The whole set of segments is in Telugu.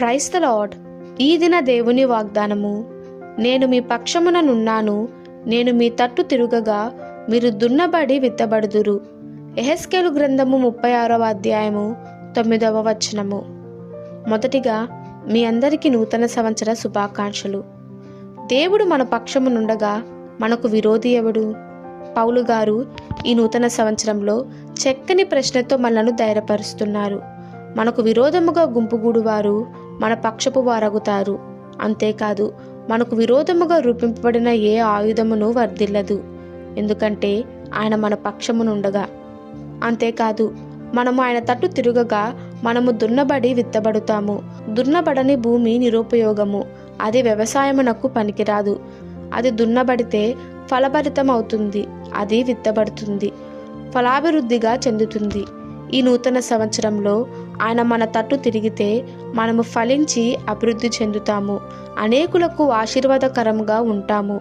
ప్రైస్ ద లాడ్ ఈ దిన దేవుని వాగ్దానము నేను మీ పక్షముననున్నాను నేను మీ తట్టు తిరుగగా మీరు దున్నబడి విత్తబడుదురు. ఎహెస్కేలు గ్రంథము ముప్పై ఆరవ అధ్యాయము తొమ్మిదవ వచనము. మొదటిగా మీ అందరికీ నూతన సంవత్సర శుభాకాంక్షలు. దేవుడు మన పక్షమునుండగా మనకు విరోధి ఎవడు? పౌలు గారు ఈ నూతన సంవత్సరంలో చక్కని ప్రశ్నతో మనలను ధైర్యపరుస్తున్నారు. మనకు విరోధముగా గుంపుగూడు వారు మన పక్షపు వారగుతారు. అంతేకాదు మనకు విరోధముగా రూపింపబడిన ఏ ఆయుధమును వర్ధిల్లదు. ఎందుకంటే ఆయన మన పక్షమునుండగా. అంతేకాదు మనము ఆయన తట్టు తిరుగగా మనము దున్నబడి విత్తబడుతాము. దున్నబడని భూమి నిరుపయోగము అది వ్యవసాయమునకు పనికిరాదు. అది దున్నబడితే ఫలభరితం అవుతుంది అది విత్తబడుతుంది ఫలాభివృద్ధిగా చెందుతుంది. ఈ నూతన సంవత్సరంలో ఆయన మన తట్టు తిరిగితే మనము ఫలించి అభివృద్ధి చెందుతాము. అనేకులకు ఆశీర్వాదకరంగా ఉంటాము.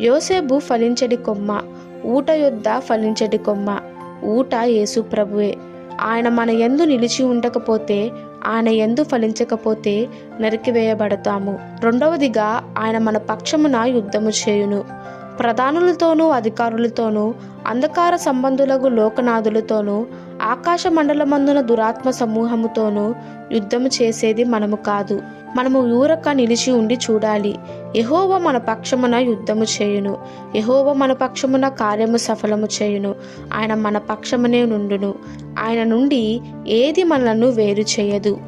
యోసేబు ఫలించడి కొమ్మ ఊట యొద్ద ఫలించడి కొమ్మ ఊట యేసు ప్రభువే. ఆయన మన ఎందు నిలిచి ఉండకపోతే ఆయన ఎందు ఫలించకపోతే నరికివేయబడతాము. రెండవదిగా ఆయన మన పక్షమున యుద్ధము చేయును. ప్రధానులతోనూ అధికారులతోనూ అంధకార సంబంధులకు లోకనాథులతోనూ ఆకాశ మండలమందున దురాత్మ సమూహముతోనూ యుద్ధము చేసేది మనము కాదు. మనము ఊరక నిలిచి ఉండి చూడాలి. యహోవ మన పక్షమున యుద్ధము చేయును. యహోవ మన పక్షమున కార్యము సఫలము చేయును. ఆయన మన పక్షమునే నుండును. ఆయన నుండి ఏది మనలను వేరు చేయదు.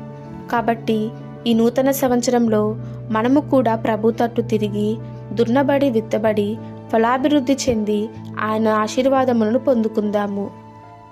కాబట్టి ఈ నూతన సంవత్సరంలో మనము కూడా ప్రభు తట్టు తిరిగి దున్నబడి విత్తబడి ఫలాభివృద్ధి చెంది ఆయన ఆశీర్వాదములను పొందుకుందాము.